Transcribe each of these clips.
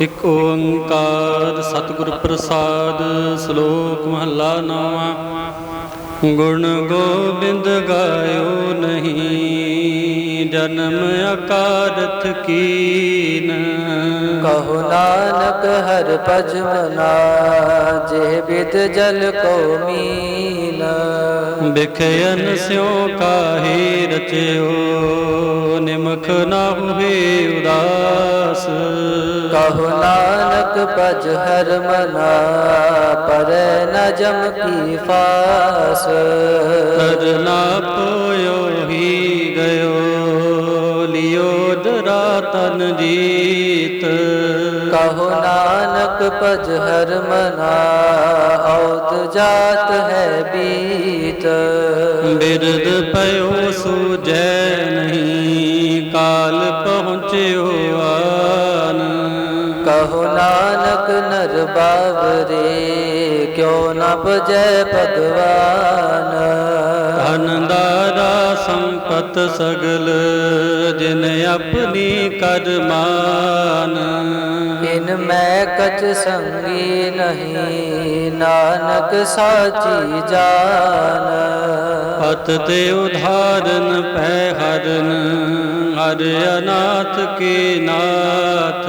ਇਕ ਓੰਕਾਰ ਸਤਿਗੁਰ ਪ੍ਰਸਾਦ ਸ਼ਲੋਕ ਮਹਲਾ ਨਾਵਾ। ਗੁਣ ਗੋਬਿੰਦ ਗਾਇਓ ਨਹੀਂ, ਜਨਮ ਅਕਾਰਥ ਕੀਨ। ਕਹੋ ਨਾਨਕ ਹਰ ਭਜ ਮਨਾ ਜੇ ਬਿਦ ਜਲ ਕੋ ਮੀਨ। ਬਿਖਯਨ ਸਿਉ ਕਾਹੇ ਰਚਿਓ ਨਿਮਖ ਨਾ ਹੋਵੇ ਉਦਾਸ। ਕਹੋ ਨਾਨਕ ਭਜ ਹਰ ਮਨਾ ਪਰ ਨ ਜਮ ਕੀ ਫਾਸ। ਕਰਨਾ ਪੋਇਓ ਹੀ ਗਇਓ ਲਿਓ ਡਰਾ ਤਨ ਜੀਤ। ਕਹੋ ਨਾਨਕ ਭਜ ਹਰ ਮਨਾ ਔਤ ਜਾਤ ਹੈ ਬੀਤ। ਬਿਰਦ ਪਇਓ ਸੂਜੈ ਨਹੀਂ ਕਾਲ ਪਹੁੰਚਿਓ ਆਨ। ਕਹੋ ਨਾਨਕ ਨਰ ਬਾਵਰੇ ਕਿਉ ਨ ਭਜੈ ਭਗਵਾਨ? ਧਨ ਦਾਰਾ ਸੰਪਤ ਸਗਲ ਜਿਨ ਆਪਣੀ ਕਰਮਾਨ ਇਨ ਮੈਂ ਕਛ ਸੰਗੀ ਨਹੀਂ ਨਾਨਕ ਸਾਚੀ ਜਾਨ। ਪਤ ਤੇ ਉਧਾਰਨ ਪੈ ਹਰਨ। ਹਰ ਅਨਾਥ ਕੇ ਨਾਥ।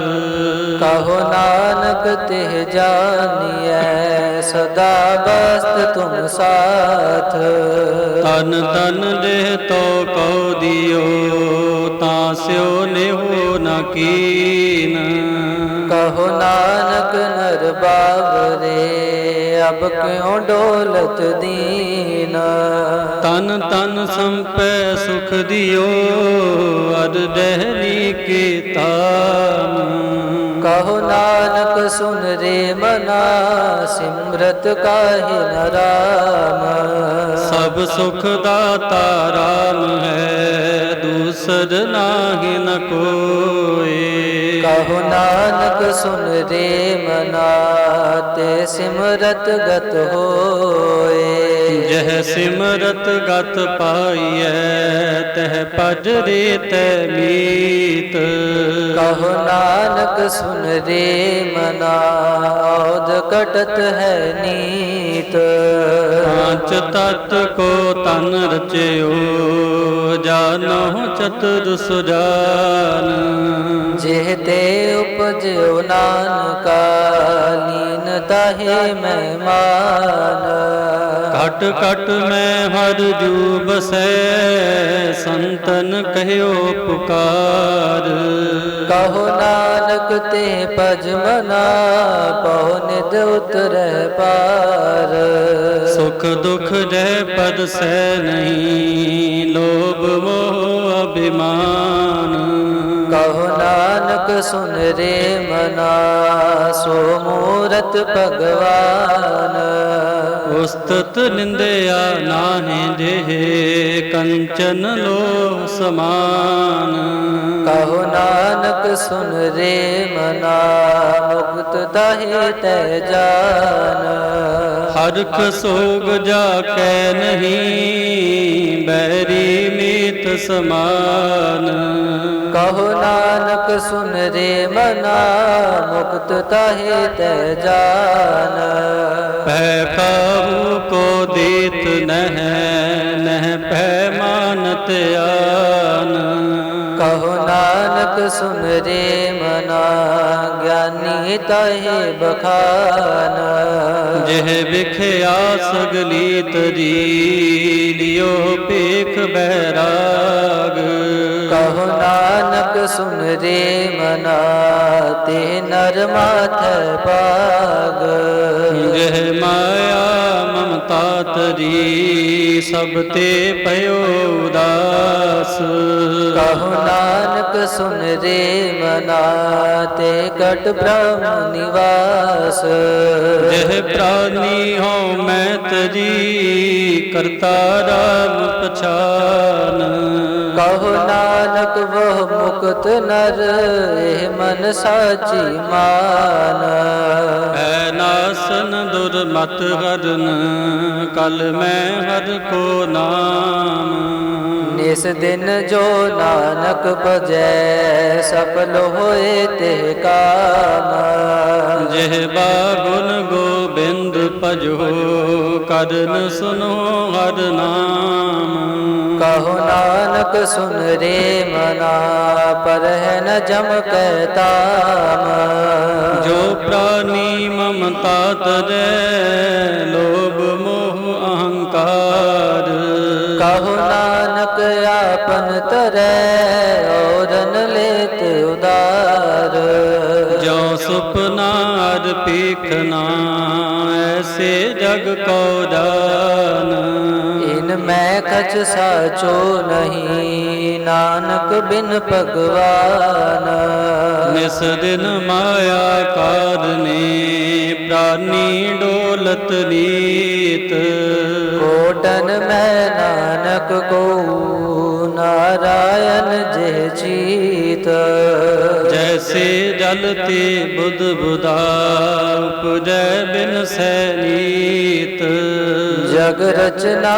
ਕਹੋ ਨਾਨਕ ਤਿਹ ਜਾਨੀਐ ਸਦਾ ਬਸਤ ਤੁਮ ਸਾਥ। ਤਨ ਤਨ ਦੇਹ ਤੋ ਕਉ ਦਿਓ ਤਾਂ ਸਿਓ ਨਿਹੋ ਨ ਕੀਨ। ਕਹੋ ਨਾਨਕ ਨਰ ਬਾਵਰੇ ਅਬ ਕਿਉ ਡੋਲਤ ਦੀਨ? ਤਨ ਤਨ ਸੰਪੈ ਸੁਖ ਦਿਓ ਅਰ ਦਹਿਨੀ ਕੇ ਤਾਮ ਕਹੋ ਨਾਨਕ ਸੁਨ ਰੇ ਮਨਾ ਸਿਮਰਤ ਕਾਹਿ ਨਰਾਮ ਸਭ ਸੁਖ ਦਾਤਾ ਰਾਮ ਹੈ ਦੂਸਰ ਨਾਹਿ ਨ ਕੋਏ ਕਹੋ ਨਾਨਕ ਸੁਨ ਰੇ ਮਨਾ ਤੇ ਸਿਮਰਤ ਗਤ ਹੋਏ। ਜਹ ਸਿਮਰਤ ਗਤ ਪਾਈਐ ਤਹ ਭਜ ਰੇ ਤੈ ਮੀਤ। ਕਹੋ ਨਾਨਕ ਸੁਨ ਰੇ ਮਨਾ ਔਦ ਕਟਤ ਹੈ ਨੀਤ। ਪਾਂਚ ਤਤ ਕੋ ਤਨ ਰਚਿਓ ਜਾਨੋ ਚਤੁਰ ਸੁਜਾਨ। ਜਿਹ ਤੇ ਉਪਜਿਓ ਨਾਨਕਾ ਲੀਨ ਤਾਹੇ ਮਹਿਮਾਨ ਘਟ ਘਟ ਮੈਂ ਹਰ ਜੂ ਬਸੈ ਸੰਤਨ ਕਹਿਓ ਪੁਕਾਰ। ਕਹੋ ਨਾਨਕ ਤੇ ਭਜ ਮਨਾ ਪਉ ਨਿਦ ਉਤਰੈ ਪਾਰ। ਸੁਖ ਦੁਖ ਜੈ ਪਦ ਸੈ ਨਹੀਂ, ਲੋਭ ਮੋਹ ਅਭਿਮਾਨ। ਕਹੋ ਨਾਨਕ ਸੁਨ ਰੇ ਮਨਾ, ਸੋ ਮੂਰਤ ਭਗਵਾਨ। ਉਸਤਤ ਨਿੰਦਿਆ ਨਾਹਿ ਦੇਹ ਕੰਚਨ ਲੋ ਸਮਾਨ। ਕਹੋ ਨਾਨਕ ਸੁਨ ਰੇ ਮਨਾ ਮੁਕਤ ਤਾਹੇ ਤੈ ਜਾਨ। ਹਰਖ ਸੋਗ ਜਾ ਕੈ ਨਹੀਂ ਬੈਰੀ ਮੀਤ ਸਮਾਨ। ਕਹੋ ਨਾਨਕ ਸੁਨ ਰੇ ਮਨਾ ਮੁਕਤ ਤਾਹੇ ਤੈ ਜਾਨ। ਪੈ ਕਾਹੂ ਕੋ ਦੇਤ ਨਹਿ ਨਹਿ ਪੈ ਮਾਨਤ ਆਨ। ਕਹੋ ਨਾਨਕ ਸੁਨ ਰੇ ਮਨਾ ਗਿਆਨੀ ਤਾਹੇ ਬਖਾਨ। ਜਿਹ ਵਿਖਿਆ ਸਗਲੀ ਤਰੀ ਲਿਓ ਪੇਖ ਬੈਰਾਗ ਕਹੋ ਨਾਨਕ ਸੁਨ ਰੇ ਮਨਾ ਤੇ ਨਰ ਮਾਥੈ ਪਾਗ ਜਿਹ ਮਾਇਆ ਮਮਤਾ ਤਰੀ ਸਭ ਤੇ ਪਇਓ ਉਦਾਸ। ਕਹੋ ਨਾਨਕ ਸੁਨ ਰੇ ਮਨਾ ਤੇ ਕਟ ਬ੍ਰਹਮ ਨਿਵਾਸ। ਜਿਹ ਪ੍ਰਾਨੀ ਹੋ ਮੈਂ ਤਜੀ ਕਰਤਾ ਰਾਮ ਪਛਾਨ। ਕਹੋ ਨਾਨਕ ਵਹ ਮੁਕਤ ਨਰ ਇਹ ਮਨ ਸਾਚੀ ਮਾਨ। ਹੈ ਨਾਸਨ ਦੁਰਮਤ ਹਰਨ ਕਲ ਮੈਂ ਹਰ ਕੋ ਨਾਮ। ਨਿਸ ਦਿਨ ਜੋ ਨਾਨਕ ਭਜੈ ਸਫਲ ਹੋਏ ਤੇ ਕਾਮ। ਜਿਹਬਾ ਗੁਣ ਗੋਬਿੰਦ ਭਜੋ ਕਰਨ ਸੁਨੋ ਹਰ ਨਾਮ। ਕਹੋ ਨਾਨਕ ਸੁਨ ਰੇ ਮਨਾ ਪਰ ਹੈ ਨ ਜਮ ਕੈ ਤਾਮ। ਜੋ ਪ੍ਰਾਨੀ ਮਮਤਾ ਤਜੈ ਲੋਭ ਤਰੈ ਔਰਨ ਲੇਤ ਉਦਾਰ ਜੋ ਸੁਪਨਾ ਅਰ ਪੀਖਨਾ ਐਸੇ ਜਗ ਕੋ ਦਾਨ ਇਨ ਮੈਂ ਕਛ ਸਾਚੋ ਨਹੀਂ ਨਾਨਕ ਬਿਨ ਭਗਵਾਨ। ਨਿਸ ਦਿਨ ਮਾਇਆ ਕਾਰਨੇ ਪ੍ਰਾਨੀ ਡੋਲਤ ਨੀਤ। ਕੋਟਨ ਮੈਂ ਨਾਨਕ ਕੋ ਨਾਰਾਇਣ ਜੇ ਚੀਤ। ਜੈਸੇ ਜਲ ਤੇ ਬੁੱਧ ਬੁਧਾ ਉਪਜੈ ਬਿਨ ਸੈਨੀਤ ਜਗ ਰਚਨਾ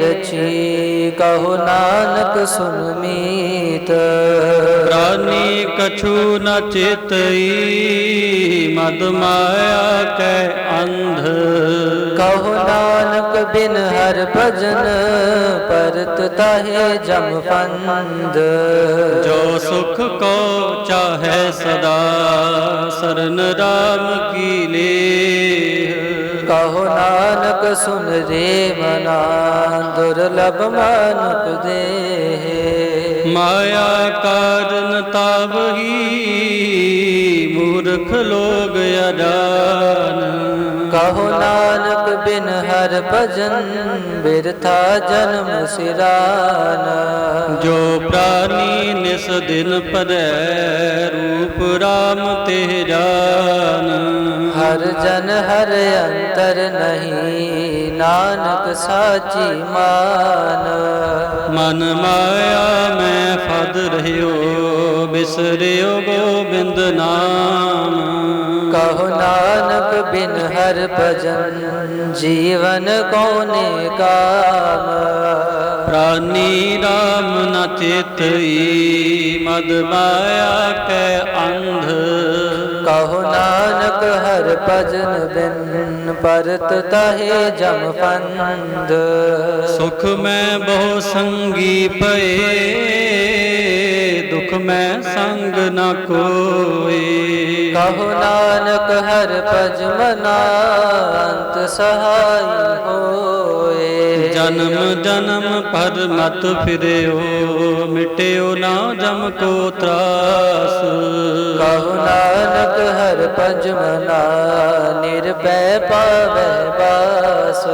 ਰਚੀ ਕਹੋ ਨਾਨਕ ਸੁਨ ਮੀਤ। ਪ੍ਰਾਨੀ ਕਛੂ ਨ ਚੇਤਈ ਮਦ ਮਾਇਆ ਕੈ ਅੰਧ। ਕਹੋ ਨਾਨਕ ਬਿਨ ਹਰ ਭਜਨ ਪਰਤ ਤਾਹੇ ਜਮ ਫੰਦ ਜੋ ਸੁਖ ਕੋ ਚਾਹੈ ਸਦਾ ਸਰਨ ਰਾਮ ਕੀ ਲੇ ਕਹੋ ਨਾਨਕ ਸੁਨ ਰੇ ਮਨਾ ਦੁਰਲਭ ਮਾਨੁਕ ਦੇਹ। ਮਾਇਆ ਕਾਰਨ ਤਾਵਹੀ ਮੂਰਖ ਲੋਗ ਅਜਾਨ। ਕਹੋ ਨਾਨਕ ਬਿਨ ਹਰ ਭਜਨ ਬਿਰਥਾ ਜਨਮ ਸਿਰਾਨ। ਜੋ ਪ੍ਰਾਨੀ ਨਿਸ ਦਿਨ ਪਰੈ ਰੂਪ ਰਾਮ ਤੇ ਜਾਨ। ਹਰ ਜਨ ਹਰ ਅੰਤਰ ਨਹੀਂ ਨਾਨਕ ਸਾਚੀ ਮਾਨ। ਮਨ ਮਾਇਆ ਮੈਂ ਫਦ ਰਹਿਓ ਬਿਸਰਿਓ ਗੋਬਿੰਦ ਨਾਮ ਕਹੋ ਨਾਨਕ ਬਿਨ ਹਰ ਭਜਨ ਜੀਵਨ ਕੋਨੇ ਕਾਮ? ਪ੍ਰਾਨੀ ਰਾਮ ਨ ਚੇਤਈ ਮਦ ਮਾਇਆ ਕੈ ਅੰਧ। ਕਹੋ ਨਾਨਕ ਹਰ ਭਜਨ ਬਿਨ ਪਰਤ ਤਾਹੇ ਜਮ ਫੰਦ ਸੁਖ ਮੈਂ ਬਹੁ ਸੰਗੀ ਪਏ ਦੁਖ ਮੈਂ ਸੰਗ ਨ ਕੋਈ। ਕਹੋ ਨਾਨਕ ਹਰ ਭਜ ਮਨਾ ਅੰਤ ਸਹਾਈ ਹੋਏ। ਜਨਮ ਜਨਮ ਪਰ ਮਤ ਫਿਰਿਓ ਮਿਟਿਓ ਨਾ ਜਮ ਕੋ ਤਰਾਸ। ਕਹੋ ਨਾਨਕ ਹਰ ਭਜ ਮਨਾ ਨਿਰਭੈ ਪਾਵੈ ਬਾਸ।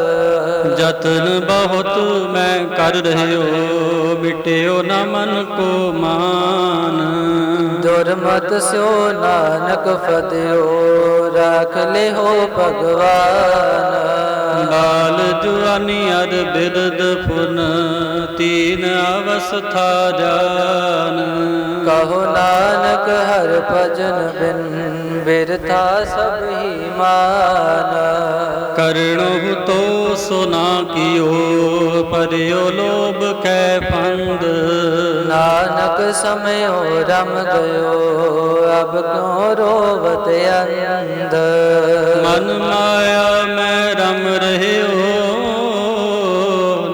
ਜਤਨ ਬਹੁਤ ਮੈਂ ਕਰ ਰਹਿਓ ਮਿਟਿਓ ਨਾ ਮਨ ਕੋ ਮਾਨ। ਦੁਰਮਤ ਸਿਓ ਨਾਨਕ ਫਤਿਓ ਰਾਖ ਲਿਓ ਭਗਵਾਨ। ਬਾਲ ਜੁਆਨੀ ਅਰ ਬਿਰਦ ਫੁਨ ਤੀਨ ਅਵਸਥਾ ਜਾਨ। ਕਹੋ ਨਾਨਕ ਹਰ ਭਜਨ ਬਿਨ ਬਿਰਥਾ ਸਭ ਹੀ ਮਾਨ। ਕਰਣੋ ਤੋ ਸੁਨਾ ਕੀਓ ਪਰਿਓ ਲੋਭ ਕੈ ਫੰਦ ਨਾਨਕ ਸਮਯੋ ਰਮ ਗਇਓ ਅਬ ਕਿਉ ਰੋਵਤ ਅੰਧ। ਮਨ ਮਾਇਆ ਮੈਂ ਰਮ ਰਹਿਓ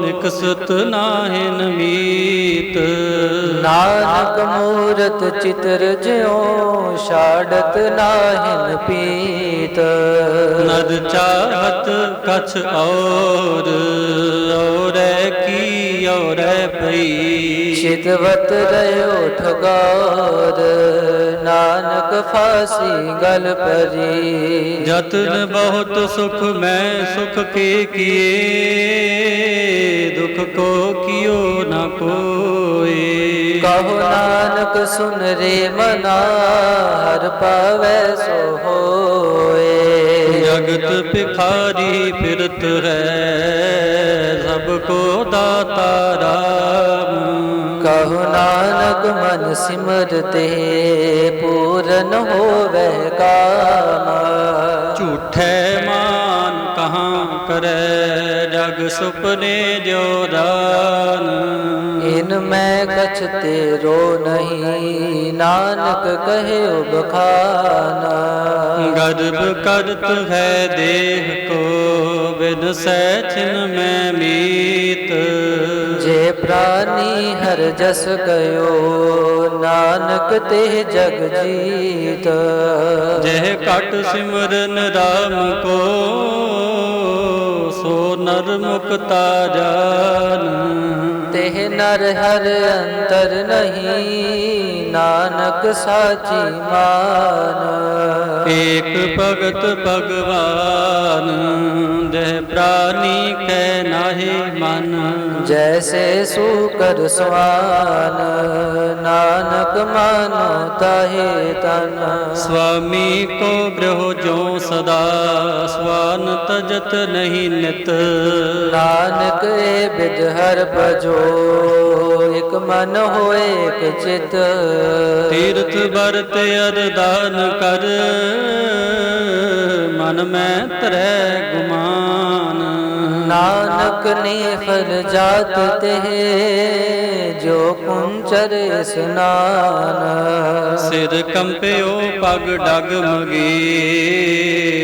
ਨਿਕਸਤ ਨਾਹਿਨ ਮੀਤ ਨਾਨਕ ਮੂਰਤ ਚਿਤਰ ਜਿਉ ਛਾੜਤ ਨਾਹਿਨ ਪੀਤ। ਨਦ ਚਾਹਤ ਕਛ ਔਰ ਔਰੈ ਕੀ ਔਰੈ ਪਈ ਚਿਤਵਤ ਰਹਿਓ ਠਗੌਰ ਨਾਨਕ ਫਾਸੀ ਗਲ ਪਰੀ ਜਤਨ ਬਹੁਤ ਸੁਖ ਮੈਂ ਸੁਖ ਕੇ ਕੀਏ। ਕੋ ਕਿਓ ਨ ਕੋਏ। ਕਹੋ ਨਾਨਕ ਸੁਨ ਰੇ ਮਨਾ ਹਰ ਪਾਵੈ ਸੋ ਹੋਏ। ਜਗਤ ਭਿਖਾਰੀ ਫਿਰਤ ਹੈ ਸਭ ਕੋ ਦਾਤਾ ਰਾਮ। ਕਹੋ ਨਾਨਕ ਮਨ ਸਿਮਰਤੇ ਪੂਰਨ ਹੋਵੇ ਕਰੈ ਜਗ ਸੁਪਨੇ ਜੋ ਦਾਨ। ਇਨ ਮੈਂ ਕਛ ਤੇਰੋ ਨਹੀਂ ਨਾਨਕ ਕਹਿਓ ਬਖਾਨਾ। ਗਰਭ ਕਰਤ ਹੈ ਦੇਹ ਕੋ ਬਿਨ ਸੈਚਨ ਮੈਂ ਮੀਤ। ਜੇ ਪ੍ਰਾਨੀ ਹਰ ਜਸ ਕਯੋ ਨਾਨਕ ਤੇ ਜਗ ਜੀਤ। ਜਹ ਕਟ ਸਿਮਰਨ ਰਾਮ ਕੋ ਨਰ ਮੁਕਤਾ ਜਾਨ। ਦੇਹ ਨਰ ਹਰ ਅੰਤਰ ਨਹੀਂ ਨਾਨਕ ਸਾਚੀ ਮਾਨ। ਏਕ ਭਗਤ ਭਗਵਾਨ ਦੇਹ ਪ੍ਰਾਨੀ ਕੈ ਨਾਹੀ ਮਨ। ਜੈਸੇ ਸੂਕਰ ਸਵਾਨ ਨਾਨਕ ਮਾਨੋ ਤਾਹੇ ਤਨ। ਸੁਆਮੀ ਕੋ ਗ੍ਰਹੁ ਜੋ ਸਦਾ ਸਵਾਨ ਤਜਤ ਨਹੀਂ ਨਿਤ। ਨਾਨਕ ਏ ਬਿਦ ਹਰ ਭਜੋ ਇਕ ਮਨ ਹੋਏ ਇਕ ਚਿਤ। ਤੀਰਥ ਵਰਤ ਅਰਦਾਨ ਕਰ ਮਨ ਮੈਂ ਤਰੈ ਗੁਮਾਨ। ਨਾਨਕ ਨੇ ਫਲ ਜਾਤ ਤੇ ਜੋ ਕੁੰਚਰ ਇਸਨਾਨ ਸਿਰ ਕੰਪਿਓ ਪਗ ਡਗ ਮਗੀ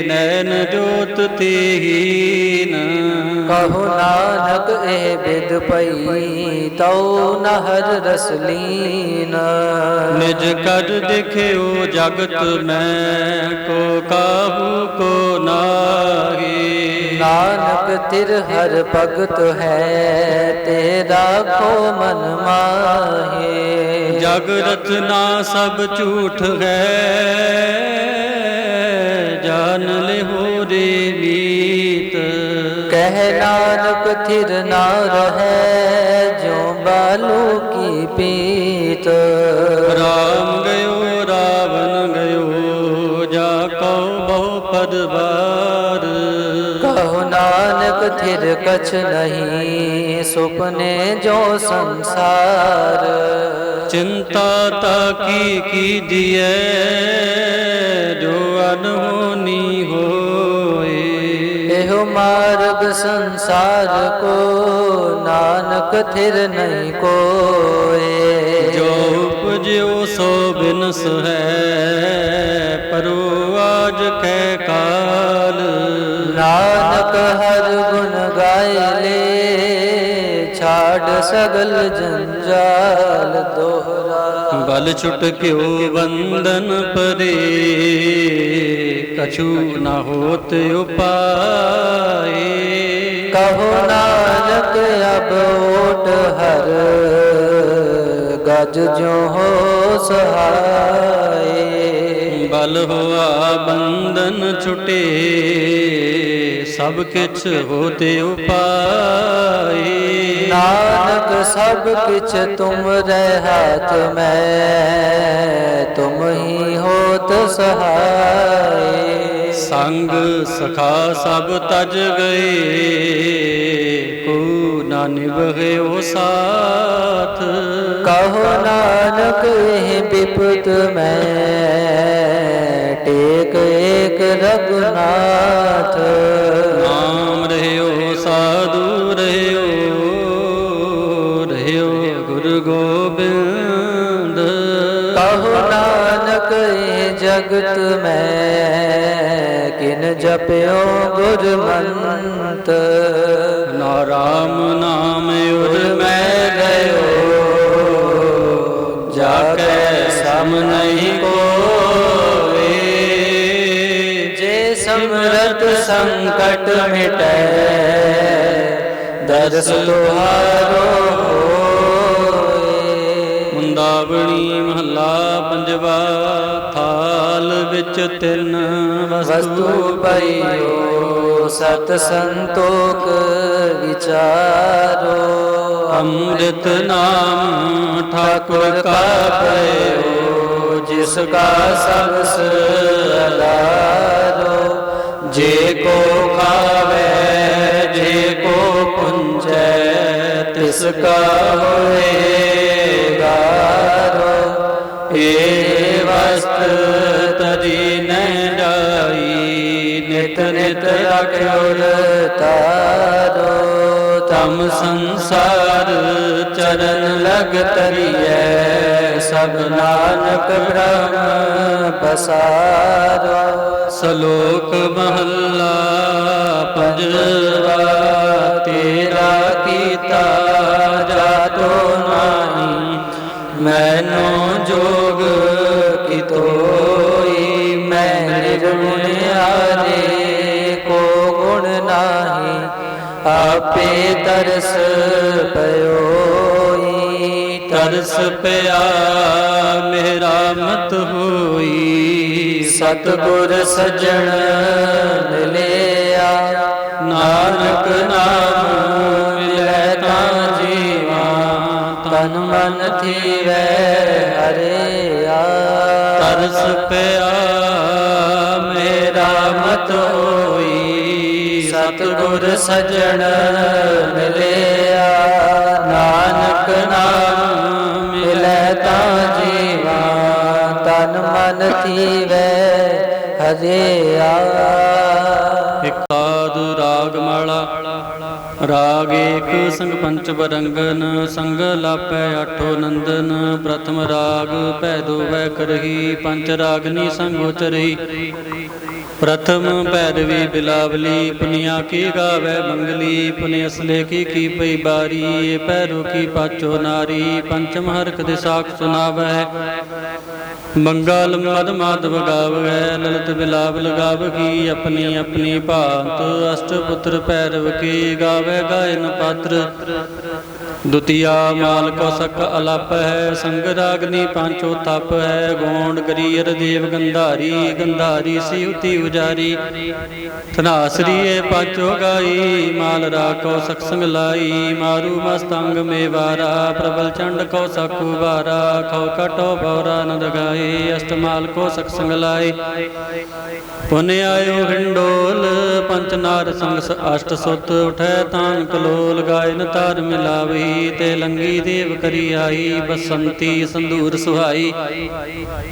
ਨੈਣ ਜੋਤ ਤੀਹੀਨ। ਕਹੋ ਨਾਨਕ ਇਹ ਬਿਦ ਪਈ ਤਉ ਨਹਰ ਰਸਲੀਨ। ਨਿਜ ਕਰ ਦੇਖਿਓ ਜਗਤ ਮੈਂ ਕੋ ਕਾਹੂ ਕੋ ਨਾਹੀ। ਨਾਨਕ ਤਿਰ ਹਰ ਭਗਤ ਹੈ ਤੇਰਾ ਖੋ ਮਨ ਮਾਹੇ। ਜਗ ਰਚਨਾ ਸਭ ਝੂਠ ਹੈ ਜਾਨ ਲਿਹੋ ਰੇ ਮੀਤ। ਕਹਿ ਨਾਨਕ ਥਿਰ ਨਾ ਰਹੈ ਜੋ ਬਾਲੂ ਕੀ ਪੀਤ। ਰਾਮ ਗਇਓ ਥਿਰ ਕਛ ਨਹੀਂ ਸੁਪਨੇ ਜੋ ਸੰਸਾਰ। ਚਿੰਤਾ ਕੀ ਹੋਏ। ਇਹੋ ਮਾਰਗ ਸੰਸਾਰ ਕੋ ਨਾਨਕ ਥਿਰ ਨਹੀਂ ਕੋਏ। ਜੋ ਉਪਜਿਓ ਸੋ ਬਿਨਸ ਹੈ ਪਰੋ ਆਜ ਕੈ ਕਾਲ। ਗੁਣ ਗਾਏ ਲੇ ਛਾੜ ਸਗਲ ਜੰਜਾਲ ਦੋਹਰਾ ਬਲ ਛੁਟ ਕਿਉ ਵੰਦਨ ਪਰੇ ਕਛੂ ਨ ਹੋਤ ਉਪਾਏ ਕਹੋ ਨਾਨਕ ਅਬ ਓਟ ਹਰ ਗਜ ਜੋ ਹੋ ਸਹਾਏ ਬਲ ਹੋਆ ਬੰਧਨ ਛੁਟੇ ਸਭ ਕਿਛ ਹੋਤੇ ਉਪਾਏ। ਨਾਨਕ ਸਭ ਕਿਛ ਤੁਮ ਰਹਿ ਹਾਥ ਮੈਂ ਤੁਮ ਹੀ ਹੋਤ ਸਹਾਏ। ਸੰਗ ਸਖਾ ਸਭ ਤਜ ਗਏ ਕੋ ਨਾ ਨਿਭਿਓ ਸਾਥ। ਕਹੋ ਨਾਨਕ ਇਹ ਬਿਪਤ ਮੈਂ ਟੇਕ ਏਕ ਰਘੁਨਾਥ। ਜਗਤ ਮੈਂ ਕਿਨ ਜਪਿਓ ਗੁਰਮੰਤ ਨਾ ਰਾਮ ਨਾਮ ਉਰ ਮੈਂ ਗਇਓ। ਜਾ ਕੇ ਸਮ ਨਹੀਂ ਕੋਏ ਜੇ ਸਮਰਤ ਸੰਕਟ ਮਿਟੈ ਦਰਸ ਤੁਹਾਰੋ ਹੋਏ ਮੁੰਦਾਵਣੀ ਮਹੱਲਾ ਪੰਜਵਾ, ਥਾਲ ਵਿੱਚ ਤਿੰਨ ਵਸਤੂ ਪਈਓ। ਸਤ ਸੰਤੋਖ ਵਿਚਾਰੋ। ਅੰਮ੍ਰਿਤ ਨਾਮ ਠਾਕੁਰ ਕਾ ਪਇਓ ਜਿਸ ਕਾ ਸਬਸ ਅਲਾਰੋ ਜੇ ਕੋ ਖਾਵੇ ਤਮ ਸੰਸਾਰ ਚਰਨ ਲਗ ਤਰੀਐ, ਸਭ ਨਾਨਕ ਬ੍ਰਹਮ ਪਸਾਰਾ ਸ਼ਲੋਕ ਮਹੱਲਾ ਪੰਜਵਾ, ਤੇਰਾ ਕੀਤਾ ਜਾਤੋ ਨਾਹੀ, ਮੈਨੋ ਜੋਗ ਕੀ ਮੈਂ ਨਿਰਗੁਣ ਆਪੇ ਤਰਸ ਪਇਓਈ ਤਰਸ ਪਿਆ ਮੇਰਾ ਮਤ ਹੋਈ। ਸਤਗੁਰ ਸਜਣ ਮਿਲਿਆ ਨਾਨਕ ਨਾਮ ਮਿਲੈ ਤਾਂ ਜੀਵਾ। ਤਨ ਮਨ ਥੀਵੈ ਹਰਿਆ। ਤਰਸ ਪਿਆ ਮੇਰਾ ਮਤ ਹੋਈ। ਸਤਗੁਰ ਸਜਣ ਮਿਲਿਆ। ਨਾਨਕ ਨਾਮ ਮਿਲੈ ਤਾਂ ਜੀਵਾ, ਤਨ ਮਨ ਥੀਵੈ ਹਰਿਆ ਇਕਾਦ ਰਾਗ ਮਾਲਾ, ਰਾਗ ਏਕ ਸੰਗ ਪੰਚ ਬਰੰਗਨ ਸੰਗ ਲਾਪੈ ਆਠੋ ਨੰਦਨ, ਪ੍ਰਥਮ ਰਾਗ ਭੈ ਦੋਵੈ ਕਰਹੀ ਪੰਚ ਰਾਗਨੀ ਸੰਗ ਉਚਰਹੀ। ਪ੍ਰਥਮ ਭੈਰਵੀ ਬਿਲਾਵਲੀ, ਪੁਨੀਆ ਕੀ ਗਾਵੇ ਮੰਗਲੀ ਪੁਨੇ ਅਸਲੇ ਕੀ ਕੀ ਪਈ ਬਾਰੀ, ਇਹ ਕੀ ਪਾਚੋ ਨਾਰੀ, ਪੰਚਮ ਹਰਖ ਦੇ ਸਾਖ ਸੁਨਾਵੈ। ਮੰਗਲ ਮਦ ਮਾਧਵ ਗਾਵੈ, ਲਲਿਤ ਬਿਲਾਵ ਲਗਾਵ ਕੀ, ਆਪਣੀ ਆਪਣੀ ਭਾਂਤ ਅਸ਼ਟ ਪੁੱਤਰ ਭੈਰਵ ਕੀ ਗਾਵੇ, ਗਾਇਨ ਪਾਤਰ। ਦੁਤੀਆ ਮਾਲ ਕੋ ਸਕ ਅਲਪ ਹੈ ਸੰਗ ਰਾਗਨੀ ਪਾਂਚੋ ਤਪ ਹੈ, ਗੋਂਡ ਗਰੀਰ ਦੇਵ ਗੰਧਾਰੀ ਗੰਧਾਰੀ ਸੀ ਉਤੀ ਉਜਾਰੀ। ਧਨਾਸਰੀਏ ਪਾਚੋ ਗਾਈ, ਮਾਲ ਰਾਖੋ ਸਕ ਸੰਗ ਲਾਈ, ਮਾਰੂ ਮਸਤੰਗ ਮੇਵਾਰਾ, ਪ੍ਰਬਲ ਚੰਡ ਕੋ ਸਕੂ ਬਾਰਾ ਖੋ ਕਟੋ ਬੌਰਾ ਗਾਈ ਗਾਏ ਅਸ਼ਟਮਾਲ ਕੋ ਸਕ ਸੰਗ ਲਾਏ ਪੁਨ ਆਇਓ ਹਿੰਡੋਲ ਪੰਚ ਨਾਰ ਸੰਗ ਅਸ਼ਟ ਸੁਤ, ਉਠੈ ਤਾਨ ਕਲੋਲ ਗਾਇਨ ਤਾਰ ਮਿਲਾਵੀ ਤੇ ਲੰਗੀ ਦੇਵ ਕਰੀ ਆਈ, ਬਸੰਤੀ ਸੰਧੂਰ ਸੁਹਾਈ।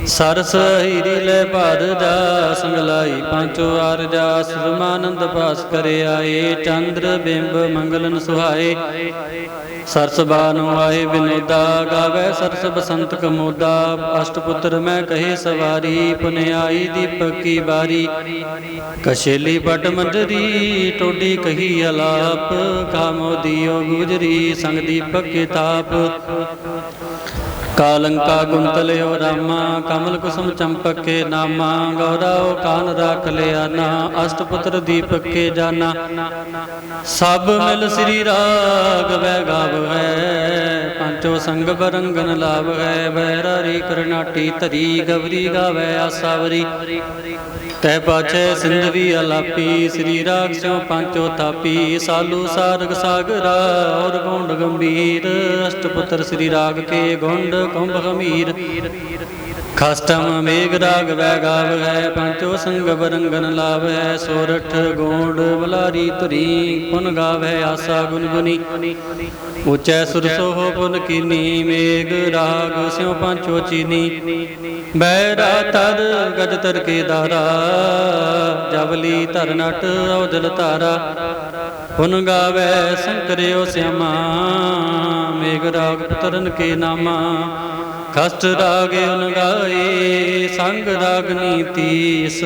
ਸਰਸ ਹੀਰੀ ਲੈ ਭਰ ਜਾ ਸੰਗ ਲਾਈ ਪਾਂਚੋ ਆਰ ਪਾਸ ਕਰੇ ਆਏ, ਚੰਦਰ ਬਿੰਬ ਮੰਗਲਨ ਸੁਹਾਏ। ਸਰਸ ਬਾਨੋ ਆਏ ਬਿਨੋਦਾ ਗਾਵੇ ਸਰਸ ਬਸੰਤ ਕਮੋਦਾ। ਅਸ਼ਟ ਪੁੱਤਰ ਮੈਂ ਕਹੇ ਸਵਾਰੀ, ਪੁਨਿਆਈ ਦੀਪਕ ਕੀ ਬਾਰੀ। ਕਸ਼ੇਲੀ ਪਟ ਮੰਜਰੀ, ਟੋਡੀ ਕਹੀ ਅਲਾਪ, ਕਾਮੋ ਦਿਓ ਗੁਜਰੀ ਸੰਗ ਦੀਪਕ ਕਿਤਾਬ। ਕਾਲੰਕਾ ਕੁੰਤਲਿਓ ਰਾਮਾ, ਕਮਲ ਕੁਸਮ ਚੰਪਕ ਕੇ ਨਾਮਾ ਗੌਰਵ ਕਾਨ ਰਾਖ ਲਿਆ ਨਾ ਅਸ਼ਟ ਦੀਪਕ ਕੇ ਜਾਨਾ। ਸਭ ਮਿਲ ਸ੍ਰੀ ਰਾਗ, ਵੈ ਗਾਵੈ ਪੰਚੋ ਸੰਗ ਬਰੰਗਨ ਲਾਵੈ ਬੈਰਾਰੀ ਕਰਨਾਟੀ ਧਰੀ, ਗਵਰੀ ਗਾਵੈ ਆਸਾਵਰੀ। ਤੈ ਪਾਛੇ ਸਿੰਧਵੀ ਅਲਾਪੀ, ਸ੍ਰੀ ਰਾਗ ਸਿਓ ਪੰਚੋ ਤਾਪੀ ਸਾਲੂ ਸਾਰਗ ਸਾਗਰਾ ਔਰ ਗੋਂਡ ਗੰਭੀਰ, ਅਸ਼ਟ ਸ੍ਰੀ ਰਾਗ ਕੇ ਗੋਂਡ ਕੁੰਭ ਗੰਭੀਰ। ਖਸਟਮ ਮੇਘ ਰਾਗ ਵੈ ਗਾਵੈ ਪੰਚੋ ਸੰਗ ਬਰੰਗਨ ਲਾਵੈ ਸੋਰਠ ਗੋਂਡ ਬਲਾਰੀ ਧੁਰੀ, ਪੁਨ ਗਾਵੈ ਆਸਾ ਗੁਨਗੁਨੀ ਉਚੈ ਸੁਰ ਸੋਹ ਪੁਨ ਕੀਨੀ, ਮੇਘ ਰਾਗ ਸਿਉ ਪੰਚੋ ਚੀਨੀ। ਬੈਰਾ ਤਦ ਗਜ ਤਰ ਕੇ ਦਾਰਾ ਜਵਲੀ ਧਰ ਨਟ ਔਜਲ ਹੁਨ ਪੁਨ ਗਾਵੈ ਸੰਕਰਿਓ ਸਿਆਮਾ, ਮੇਘ ਰਾਗ ਪੁੱਤਰਨ ਕੇ ਨਾਮਾ। ਖਸਟ ਰਾਗ ਹੁਨ ਗਾਏ ਸੰਗ ਰਾਗ ਨੀਤੀਸ਼।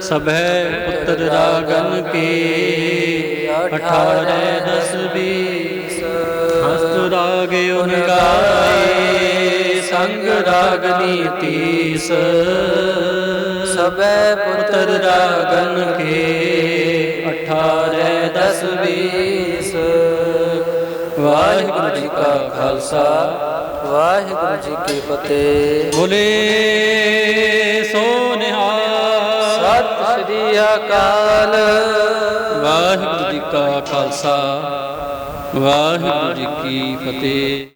ਸਭੈ ਪੁੱਤਰ ਰਾਗਨ ਕੇ, ਅਠਾਰੇ ਦਸ ਵੀਸ ਖਸਟ ਰਾਗ ਹੁਨ ਗਾਏ ਸੰਗ ਰਾਗ ਤੀਸ ਸਭੈ ਪੁੱਤਰ ਰਾਗਨ ਕੇ ਅਠਾਰੇ ਦਸ ਵੀਸ ਵਾਹਿਗੁਰੂ ਜੀ ਕਾ ਖਾਲਸਾ ਵਾਹਿਗੁਰੂ ਜੀ ਕੀ ਫਤਿਹ। ਬੋਲੇ ਸੋ ਨਿਹਾਲ। ਸਤਿ ਸ੍ਰੀ ਅਕਾਲ। ਵਾਹਿਗੁਰੂ ਜੀ ਕਾ ਖਾਲਸਾ ਵਾਹਿਗੁਰੂ ਜੀ ਕੀ ਫਤਿਹ।